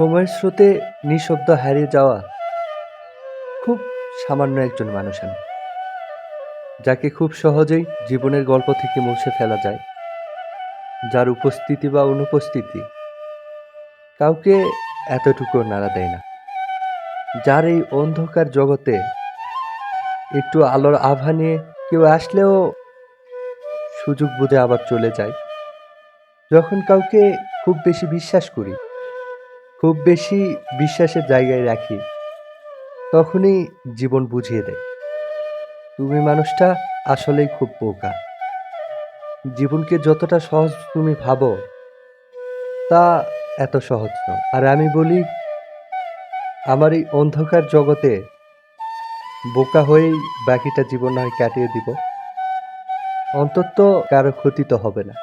সময়ের স্রোতে নিঃশব্দ হারিয়ে যাওয়া খুব সামান্য একজন মানুষ আমি, যাকে খুব সহজেই জীবনের গল্প থেকে মুছে ফেলা যায়। যার উপস্থিতি বা অনুপস্থিতি কাউকে এতটুকু নাড়া দেয় না। যার এই অন্ধকার জগতে একটু আলোর আভা নিয়ে কেউ আসলেও সুযোগ বুঝে আবার চলে যায়। যখন কাউকে খুব বেশি বিশ্বাস করি খুব বেশি বিশ্বাসের জায়গায় রাখি, তখনই জীবন বুঝিয়ে দেয়। তুমি মানুষটা আসলেই খুব বোকা। জীবনকে যতটা সহজ তুমি ভাবো, তা এত সহজ নয়। আর আমি বলি, আমার এই অন্ধকার জগতে বোকা হয়েই বাকিটা জীবন নয় কাটিয়ে দিব। অন্তত কারও ক্ষতি তো হবে না।